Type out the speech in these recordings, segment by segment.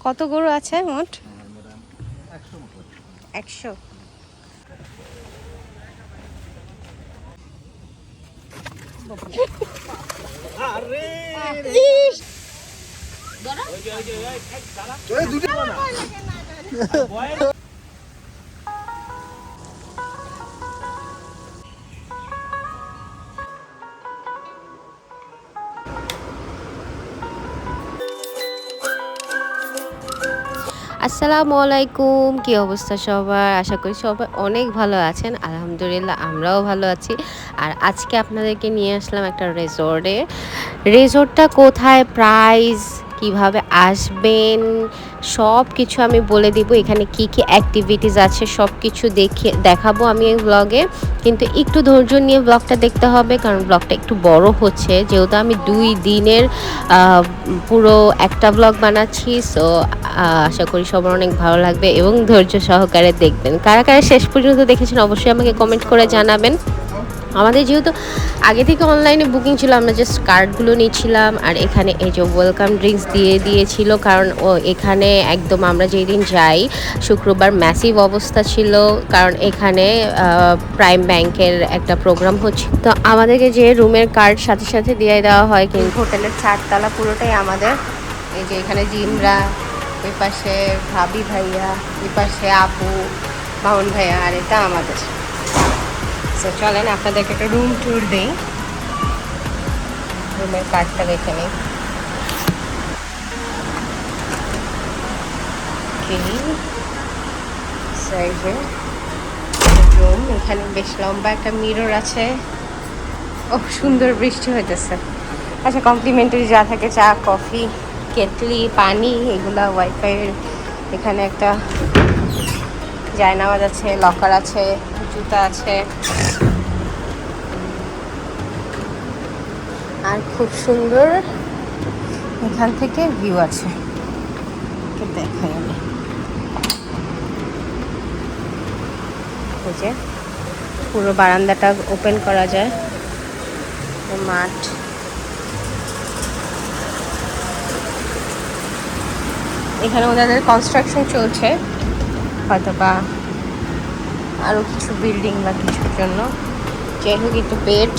কত গরু আছে মোট একশো মতো আসসালামু আলাইকুম কি অবস্থা সবার? আশা করি সবাই অনেক ভালো আছেন। আলহামদুলিল্লাহ, আমরাও ভালো আছি। আর আজকে আপনাদেরকে নিয়ে আসলাম একটা রেজর্টে রেজর্টটা কোথায়? প্রাইস কীভাবে আসবেন সব কিছু আমি বলে দিব। এখানে কি কি অ্যাক্টিভিটিস আছে সব কিছু দেখে, দেখাবো আমি এই ব্লগে কিন্তু একটু ধৈর্য নিয়ে ব্লগটা দেখতে হবে, কারণ ব্লগটা একটু বড় হচ্ছে। যেহেতু আমি দুই দিনের পুরো একটা ব্লগ বানাচ্ছি সো আশা করি সবার অনেক ভালো লাগবে এবং ধৈর্য সহকারে দেখবেন। কারা কারা শেষ পর্যন্ত দেখেছেন অবশ্যই আমাকে কমেন্ট করে জানাবেন। আমাদের যেহেতু আগে থেকে অনলাইনে বুকিং ছিল, আমরা জাস্ট কার্ডগুলো নিয়েছিলাম আর এখানে এই যে ওয়েলকাম ড্রিঙ্কস দিয়ে দিয়েছিল, কারণ ও এখানে একদম আমরা যেই দিন যাই, শুক্রবার ম্যাসিভ অবস্থা ছিল, কারণ এখানে প্রাইম ব্যাংকের একটা প্রোগ্রাম হচ্ছে। তো আমাদেরকে যে রুমের কার্ড সাথে সাথে দিয়ে দেওয়া হয় কিন্তু হোটেলের চারতলা পুরোটাই আমাদের। এই যে এখানে জিমরা ওই পাশে ভাবি ভাইয়া ওই পাশে আপু বাউন ভাইয়া, আর এটা আমাদের। তো চলেন, আপনাদেরকে একটা রুম ট্যুর দিই। রুমের কার্ডটা দেখে নিই। সাইজে রুম এখানে বেশ লম্বা একটা মিরর আছে। ও সুন্দর বৃষ্টি হইতেছে। আচ্ছা কমপ্লিমেন্টারি যা থাকে, চা কফি কেটলি, পানি, এগুলা ওয়াইফাই এখানে একটা জায়নামাজ আছে লকার আছে। জুতা আছে। আর খুব সুন্দর এখান থেকে ভিউ আছে। দেখাই আমি। যে পুরো বারান্দাটা ওপেন করা যায়। মাঠ। এখানে ওনাদের কনস্ট্রাকশন চলছে। হয়তো বা আরও কিছু বিল্ডিং বা কিছুর জন্য। যাই হোক একটু বেড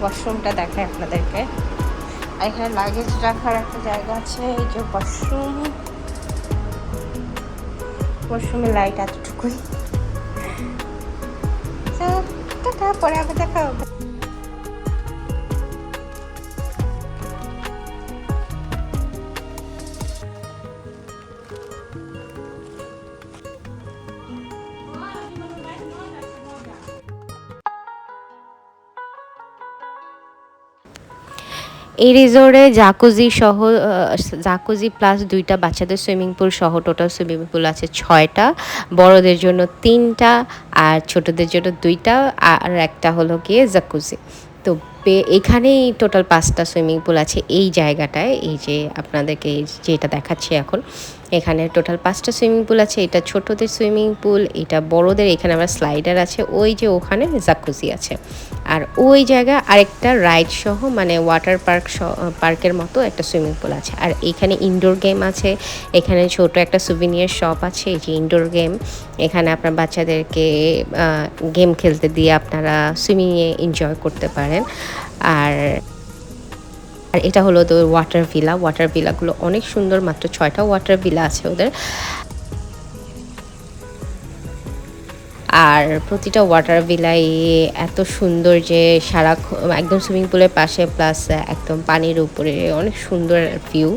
ওয়াশরুমটা দেখায় আপনাদেরকে। আর এখানে লাগেজ রাখার একটা জায়গা আছে এই যে ওয়াশরুম ওয়াশরুমের লাইট এতটুকুই। তো, টাটা পরে আবার দেখা হবে। এই রিসোর্টে জাকুজি সহ জাকুজি প্লাস দুইটা বাচ্চাদের সুইমিং পুল সহ টোটাল সুইমিং পুল আছে ছয়টা। বড়দের জন্য তিনটা আর ছোটদের জন্য দুইটা। আর একটা হলো গিয়ে জাকুজি তো এখানেই টোটাল পাঁচটা সুইমিং পুল আছে এই জায়গাটায়। এই যে আপনাদেরকে যেটা দেখাচ্ছি এখন। এখানে টোটাল পাঁচটা সুইমিং পুল আছে, এটা ছোটদের সুইমিং পুল, এটা বড়দের, এখানে আবার স্লাইডার আছে, ওই যে ওখানে জাকুজি আছে। আর ওই জায়গা আরেকটা রাইড সহ মানে ওয়াটার পার্ক পার্কের মতো একটা সুইমিং পুল আছে। আর এখানে ইনডোর গেম আছে, এখানে ছোট একটা সুভিনিয়ার শপ আছে, এই যে ইনডোর গেম। এখানে আপনার বাচ্চাদেরকে গেম খেলতে দিয়ে আপনারা সুইমিংয়ে এনজয় করতে পারেন। আর আর এটা হলো তো ওয়াটার ভিলা ওয়াটার ভিলাগুলো অনেক সুন্দর, মাত্র ছয়টা ওয়াটার ভিলা আছে ওদের। আর প্রতিটা ওয়াটার ভিলাই এত সুন্দর যে সারা একদম সুইমিং পুলের পাশে প্লাস একদম পানির উপরে, অনেক সুন্দর ভিউ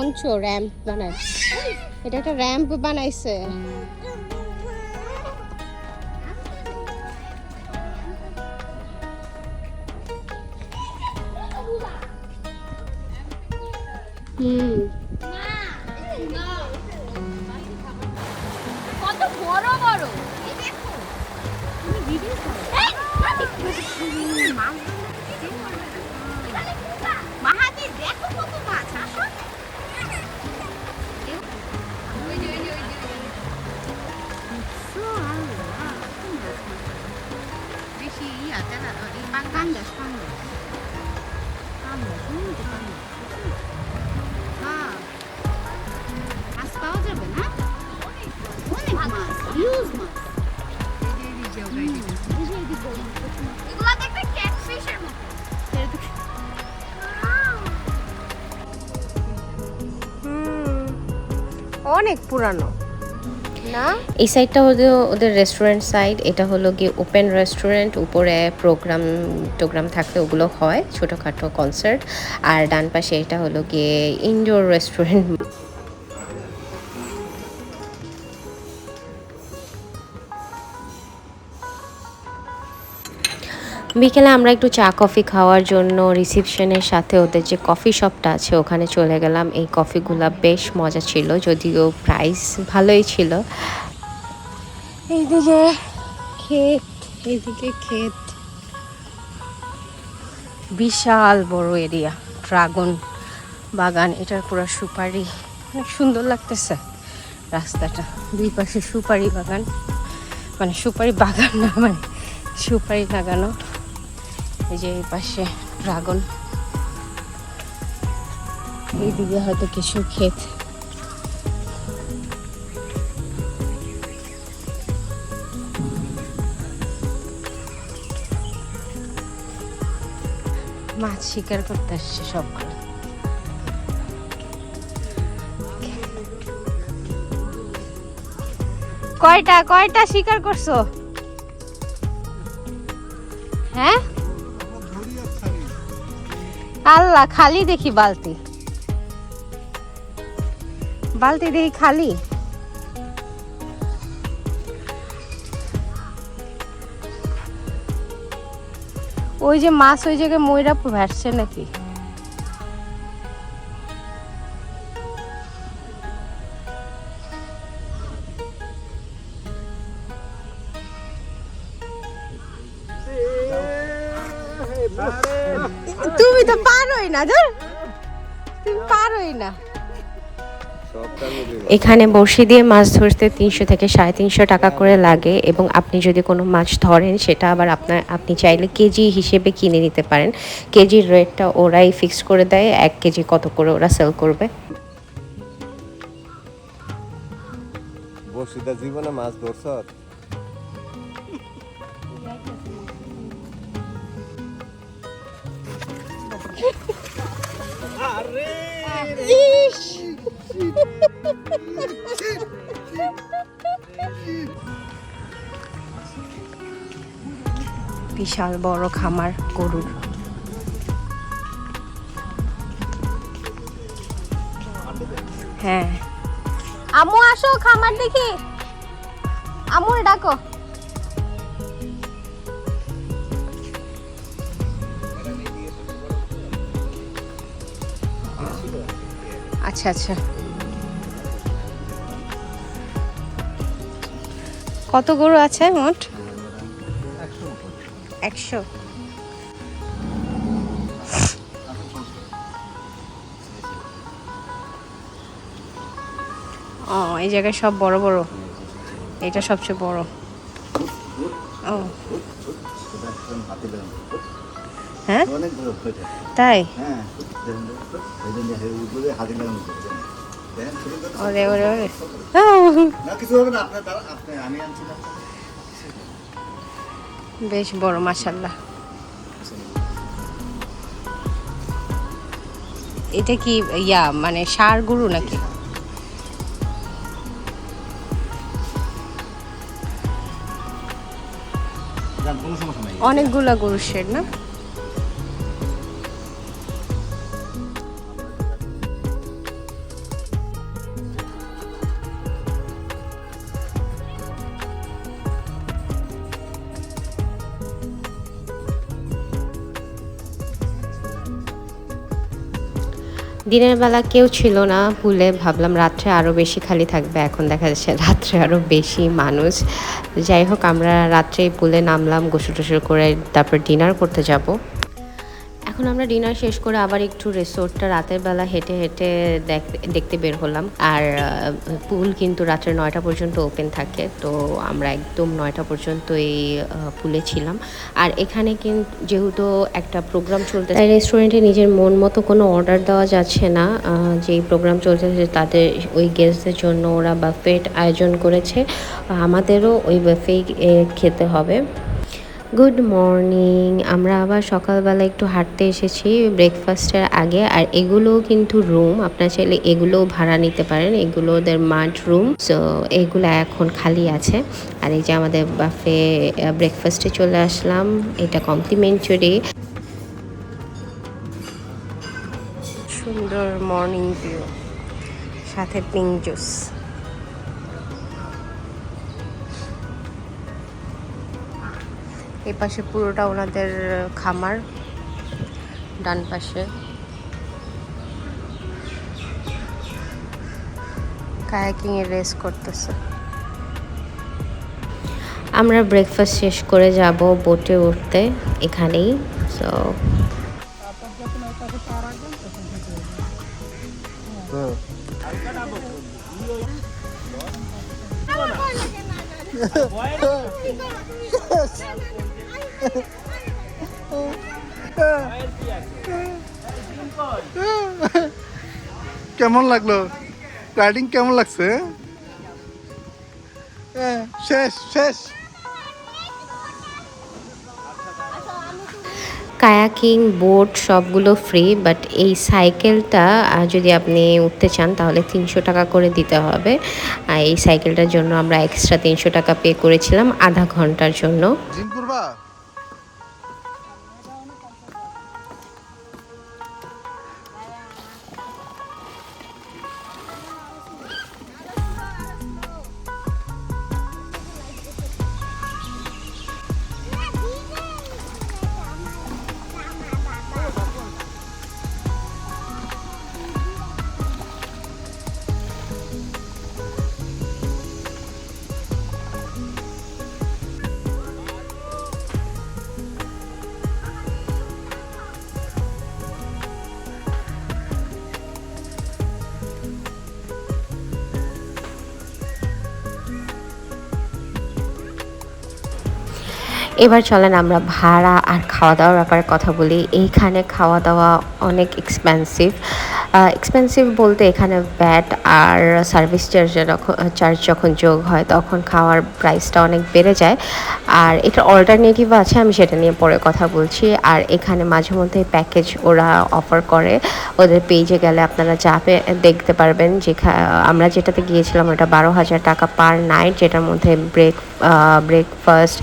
মঞ্চ র্যাম্প বানায় এটা একটা র্যাম্প বানাইছে। হুম। অনেক পুরানো। এই সাইডটা হলো ওদের রেস্টুরেন্ট সাইড এটা হলো গিয়ে ওপেন রেস্টুরেন্ট উপরে প্রোগ্রাম টোগ্রাম থাকলে ওগুলো হয়, ছোটোখাটো কনসার্ট আর ডান পাশে এটা হলো গিয়ে ইনডোর রেস্টুরেন্ট বিকেলে আমরা একটু চা, কফি খাওয়ার জন্য রিসিপশনের সাথে ওদের যে কফি শপটা আছে, ওখানে চলে গেলাম। এই কফিগুলা বেশ মজা ছিল, যদিও প্রাইস ভালোই ছিল। এইদিকে ক্ষেত এইদিকে ক্ষেত। বিশাল বড় এরিয়া, ড্রাগন বাগান, এটার পুরো সুপারি। অনেক সুন্দর লাগতেছে রাস্তাটা। দুই পাশে সুপারি বাগান। মানে সুপারি বাগান না মানে সুপারি লাগানো। এই যে এই পাশে ড্রাগন। এইদিকে হয়তো কিছু ক্ষেত। মাছ শিকার করতে আসছে সবগুলো। কয়টা কয়টা শিকার করছ? আল্লাহ খালি দেখি বালতি। বালতি দেখি খালি। ওই যে মাছ ওই জায়গায় ময়রা ভাসছে নাকি? তুমি তো পারোই না ধর। তুমি পারোই না। এখানে বড়শি দিয়ে মাছ ধরতে তিনশো থেকে সাড়ে তিনশো টাকা করে লাগে এবং আপনি যদি কোনো মাছ ধরেন সেটা আবার আপনার আপনি চাইলে কেজি হিসেবে কিনে নিতে পারেন। কেজির রেটটা ওরাই ফিক্স করে দেয় এক কেজি কত করে ওরা সেল করবে। বসিদা জীবনে মাছ ধরছ? বিশাল বড় খামার গরুর। হ্যাঁ। আমু আসো খামার দেখি। আচ্ছা আচ্ছা। কত গরু আছে মোট? একশো। ও এই জায়গায় সব বড় বড়। এটা সবচেয়ে বড়। ও। হ্যাঁ? তাই? ওরে ওরে ওরে বেশ বড় মাশাল্লাহ এটা কি ইয়া মানে সার গরু নাকি? অনেকগুলা গরুর শেড না? দিনের বেলা কেউ ছিল না ভুলে ভাবলাম রাত্রে আরও বেশি খালি থাকবে। এখন দেখা যাচ্ছে রাত্রে আরও বেশি মানুষ। যাই হোক, আমরা রাত্রে পুলে নামলাম গোসল টোসল করে তারপর ডিনার করতে যাব। এখন আমরা ডিনার শেষ করে আবার একটু রিসোর্টটা রাতের বেলা হেঁটে হেঁটে দেখতে বের হলাম। আর পুল কিন্তু রাত্রে নয়টা পর্যন্ত ওপেন থাকে। তো আমরা একদম নয়টা পর্যন্ত এই পুলে ছিলাম। আর এখানে কিন্তু যেহেতু একটা প্রোগ্রাম চলতে তাই রেস্টুরেন্টে নিজের মন মতো কোনো অর্ডার দেওয়া যাচ্ছে না। যেই প্রোগ্রাম চলতেছে তাদের, ওই গেস্টদের জন্য ওরা বাফেট আয়োজন করেছে। আমাদেরও ওই বাফেই খেতে হবে। গুড মর্নিং আমরা আবার সকালবেলা একটু হাঁটতে এসেছি ব্রেকফাস্টের আগে, আর এগুলোও কিন্তু রুম আপনার চাইলে এগুলোও ভাড়া নিতে পারেন। এগুলো ওদের মাঠ রুম সো এগুলো এখন খালি আছে। আর এই যে আমাদের বাফে ব্রেকফাস্টে চলে আসলাম। এটা কমপ্লিমেন্টারি সুন্দর মর্নিং ভিউ সাথে পিঙ্ক জুস এই পাশে পুরোটা ওনাদের খামার ডান পাশে। কায়াকিং এর রেস করতেছে। আমরা ব্রেকফাস্ট শেষ করে যাব বোটে উঠতে এখানেই সো কেমন লাগল? রাইডিং কেমন লাগছে? হ্যাঁ, শেষ শেষ। কায়াকিং বোট সবগুলো ফ্রি বাট এই সাইকেলটা যদি আপনি উঠতে চান তাহলে তিনশো টাকা করে দিতে হবে। আর এই সাইকেলটার জন্য আমরা এক্সট্রা তিনশো টাকা পে করেছিলাম আধা ঘণ্টার জন্য। করবা এবার চলেন আমরা ভাড়া আর খাওয়া দাওয়ার ব্যাপারে কথা বলি। এইখানে খাওয়া দাওয়া অনেক এক্সপেন্সিভ এক্সপেন্সিভ বলতে এখানে ব্যাট আর সার্ভিস চার্জ যখন চার্জ যখন যোগ হয়, তখন খাওয়ার প্রাইসটা অনেক বেড়ে যায়। আর এটা অল্টারনেটিভ আছে, আমি সেটা নিয়ে পরে কথা বলছি। আর এখানে মাঝে মধ্যে প্যাকেজ ওরা অফার করে। ওদের পেজে গেলে আপনারা যাবে দেখতে পারবেন যে আমরা যেটাতে গিয়েছিলাম ওটা বারো হাজার টাকা পার নাইট যেটার মধ্যে ব্রেক ব্রেকফাস্ট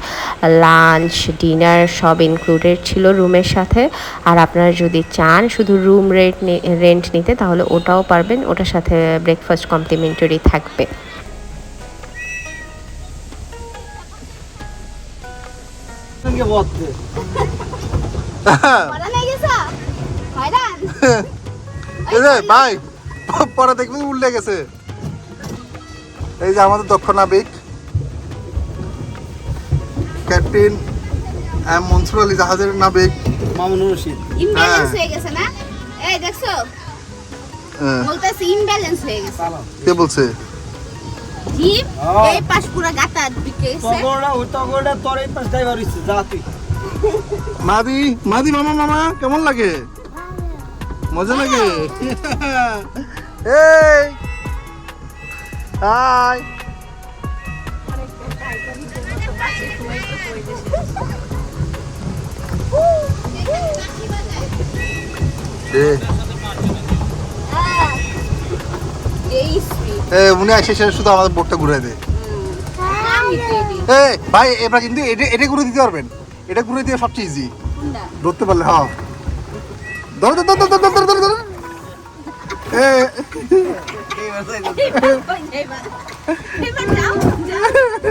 লাঞ্চ ডিনার সব ইনক্লুডেড ছিল রুমের সাথে। আর আপনারা যদি চান শুধু রুম রেট রেন্ট নিতে তাহলে ওটাও পারবেন। ওটার সাথে ব্রেকফাস্ট কমপ্লিমেন্টারি থাকবে। ভাই পরে দেখবি উল্টে গেছে। এই যে আমাদের দক্ষ নাবিক ক্যাপ্টেন এম মনসুর আলী জাহাজের নাবিক। মামুনুর রশিদ। ইমব্যালেন্স হ্যাঁ। হয়ে গেছে না? এই দেখছ? হ্যাঁ, বলতেছে ইমব্যালেন্স হয়ে গেছে। কে বলছে? জিপ হ্যাঁ। এই পাশ পুরো গাতা ওই তগরটা তোর এই পাশ ড্রাইভার হইছে যা তুই। মাদি মাদি মামা মামা কেমন লাগে? মজা লাগে। এই হাই উনি আসে শুধু আমাদের বোটটা ঘুরে এ ভাই এবার কিন্তু এটা এটা ঘুরে দিতে পারবেন। এটা ঘুরে দিয়ে সবচেয়ে ইজি ধরতে পারলে হ্যাঁ। ধরো ধরো ধরো ধরো ধরো ধরো ধরো এ।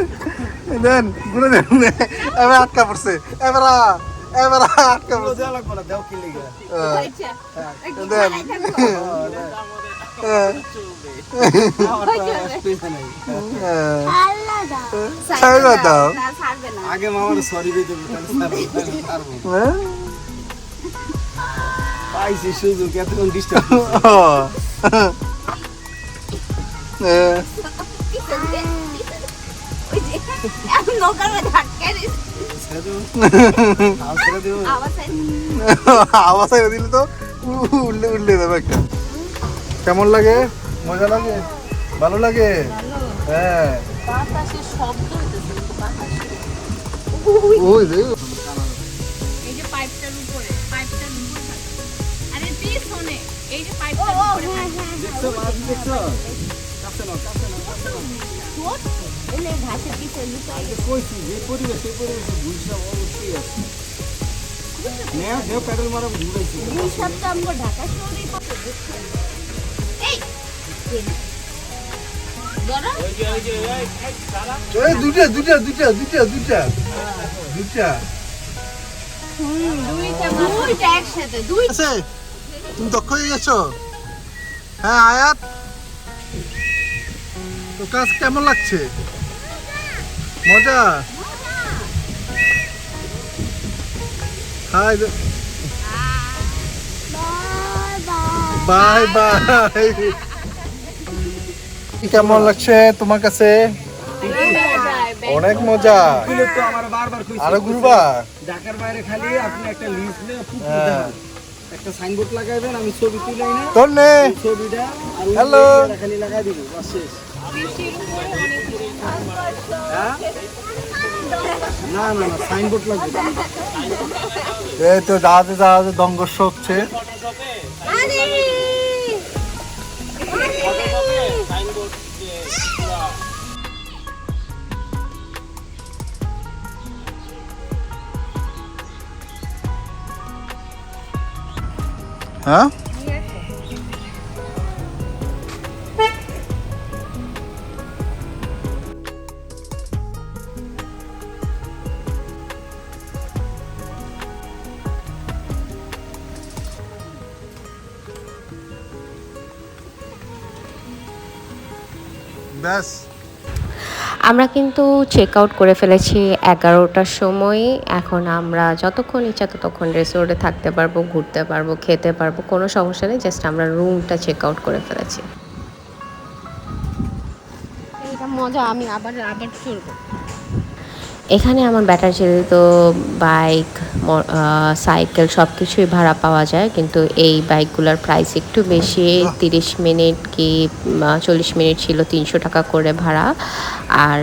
দেন ঘুরে দেন। এবার আটকা পড়ছে। এবার এবার আটকা আচ্ছা একটু দেন। হ্যাঁ, হ্যাঁ। আগে মামার সরি। হ্যাঁ? পাইছি সুযোগ এতক্ষণ ডিস্টার্ব আওয়াজ দিলে তো। উল্লে উল্লে যাবে একটা। কেমন লাগে? মজা লাগে? ভালো লাগে? হ্যাঁ। ওই যে এই যে পাইপটার উপরে আছে? তুমি দক্ষ হয়ে গেছো? হ্যাঁ আয়াত। কাজ কেমন লাগছে? মজা? Hi bye bye. কেমন লাগছে তোমার কাছে? অনেক মজা। আরও ঘুরবা? ঢাকার বাইরে খালি আপনি একটা লিস্ট নিয়ে হ্যাঁ। একটা সাইনবোর্ড লাগাইবেন আমি ছবি তুলাই না ছবিটা. জায়গাটা খালি লাগাই দিব বাস শেষ? না না না সাইনবোর্ড লাগবে এই তো জাহাজে জাহাজে দঙ্গস্য হচ্ছে! হ্যাঁ আমরা কিন্তু চেক আউট করে ফেলেছি এগারোটার সময়। এখন আমরা যতক্ষণ ইচ্ছা ততক্ষণ রিসোর্টে থাকতে পারব, ঘুরতে পারব, খেতে পারব, কোনো সমস্যা নেই জাস্ট আমরা রুমটা চেক আউট করে ফেলেছি। মজা, আমি আবার আবার চলবো। এখানে আমার ব্যাটারি চালিত বাইক সাইকেল সব কিছুই ভাড়া পাওয়া যায়। কিন্তু এই বাইকগুলোর প্রাইস একটু বেশি, তিরিশ মিনিট কি চল্লিশ মিনিট ছিল তিনশো টাকা করে ভাড়া। আর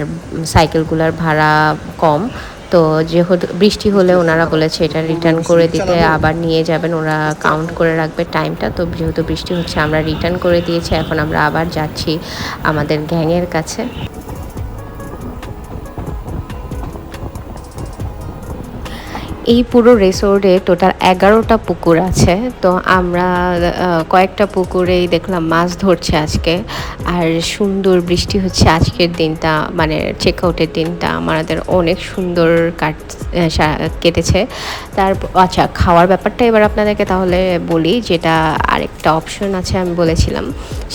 সাইকেলগুলোর ভাড়া কম। তো যেহেতু বৃষ্টি হলে ওনারা বলেছে এটা রিটার্ন করে দিতে, আবার নিয়ে যাবেন, ওরা কাউন্ট করে রাখবে টাইমটা তো যেহেতু বৃষ্টি হচ্ছে, আমরা রিটার্ন করে দিয়েছি, এখন আমরা আবার যাচ্ছি আমাদের গ্যাংয়ের কাছে। এই পুরো রিসোর্টে টোটাল এগারোটা পুকুর আছে। তো আমরা কয়েকটা পুকুরেই দেখলাম মাছ ধরছে আজকে। আর সুন্দর বৃষ্টি হচ্ছে আজকের দিনটা মানে চেক আউটের দিনটা। আমাদের অনেক সুন্দর কাট কেটেছে। তার আচ্ছা খাওয়ার ব্যাপারটা এবার আপনাদেরকে তাহলে বলি, যেটা আরেকটা অপশন আছে আমি বলেছিলাম।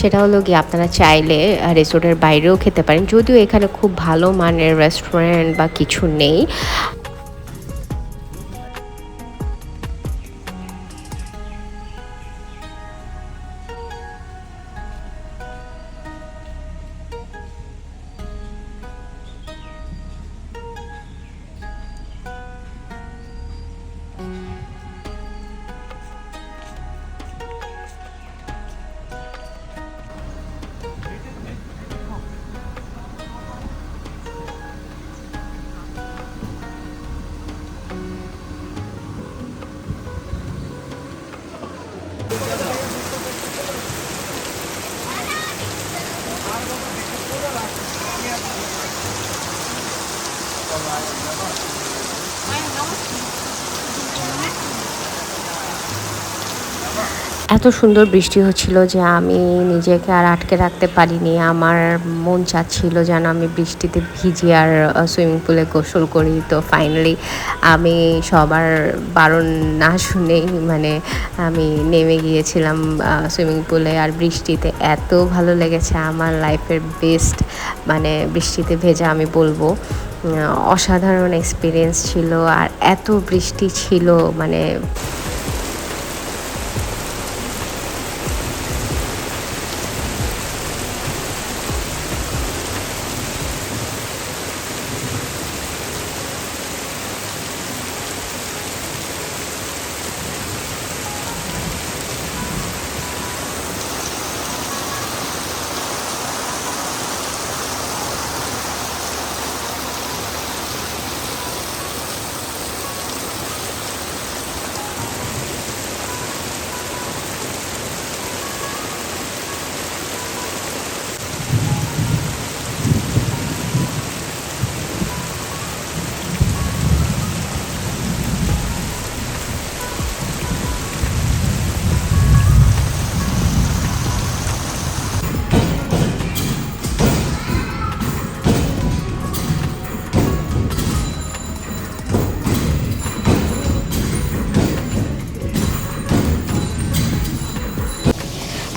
সেটা হলো কি আপনারা চাইলে রিসোর্টের বাইরেও খেতে পারেন। যদিও এখানে খুব ভালো মানের রেস্টুরেন্ট বা কিছু নেই। এত সুন্দর বৃষ্টি হচ্ছিল যে আমি নিজেকে আর আটকে রাখতে পারিনি। আমার মন চাচ্ছিল যেন আমি বৃষ্টিতে ভিজি আর সুইমিং পুলে গোসল করি। তো ফাইনালি আমি সবার বারণ না শুনেই মানে আমি নেমে গিয়েছিলাম সুইমিং পুলে। আর বৃষ্টিতে এত ভালো লেগেছে, আমার লাইফের বেস্ট মানে বৃষ্টিতে ভেজা আমি বলব। অসাধারণ এক্সপিরিয়েন্স ছিল আর এত বৃষ্টি ছিল মানে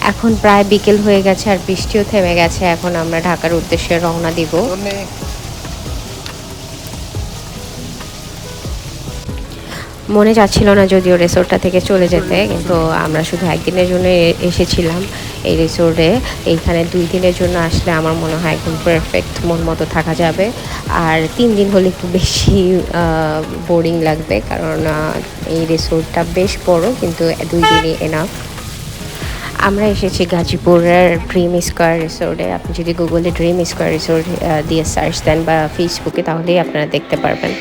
এখন প্রায় বিকেল হয়ে গেছে আর বৃষ্টিও থেমে গেছে। এখন আমরা ঢাকার উদ্দেশ্যে রওনা দিব। মনে যাচ্ছিল না যদিও রিসোর্টটা থেকে চলে যেতে কিন্তু আমরা শুধু একদিনের জন্য এসেছিলাম এই রিসোর্টে। এইখানে দুই দিনের জন্য আসলে আমার মনে হয় একদম পারফেক্ট মন মতো থাকা যাবে। আর তিন দিন হলে একটু বেশি বোরিং লাগবে কারণ এই রিসোর্টটা বেশ বড় কিন্তু দুই দিনই এনাফ আমরা এসেছি গাজীপুরের ড্রিম স্কোয়ার রিসোর্টে আপনি যদি গুগলে ড্রিম স্কোয়ার রিসোর্ট দিয়ে সার্চ দেন বা ফেসবুকে তাহলেই আপনারা দেখতে পারবেন।